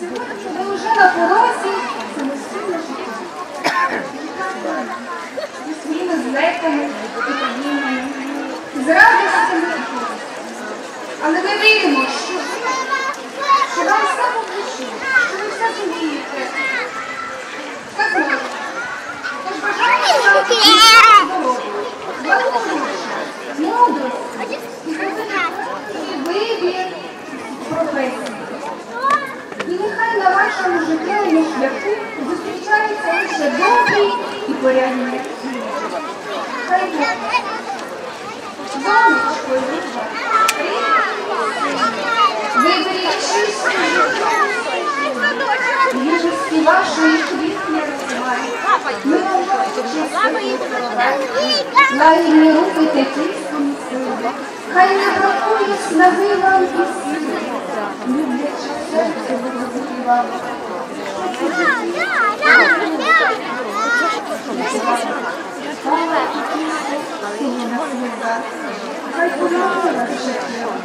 сьогодні ви вже на порозі самостійне життя. Зі своїми злетами і падіннями, з радостями і гордістю. Але ми віримо, що, що вам все по душі, що ви все зумієте. Так може. Тож бажаємо вам здоров'я, благополуччя, мудрості і вибір професії. І нехай на вашому життєвому шляху зустрічаються лише добрі і порядні люди. Хай Бог Сонечко, виберіть чисту Віжості вашої квітні розсуває. Руки теплісні сили. Хай не бракує снаги вам і буде вам.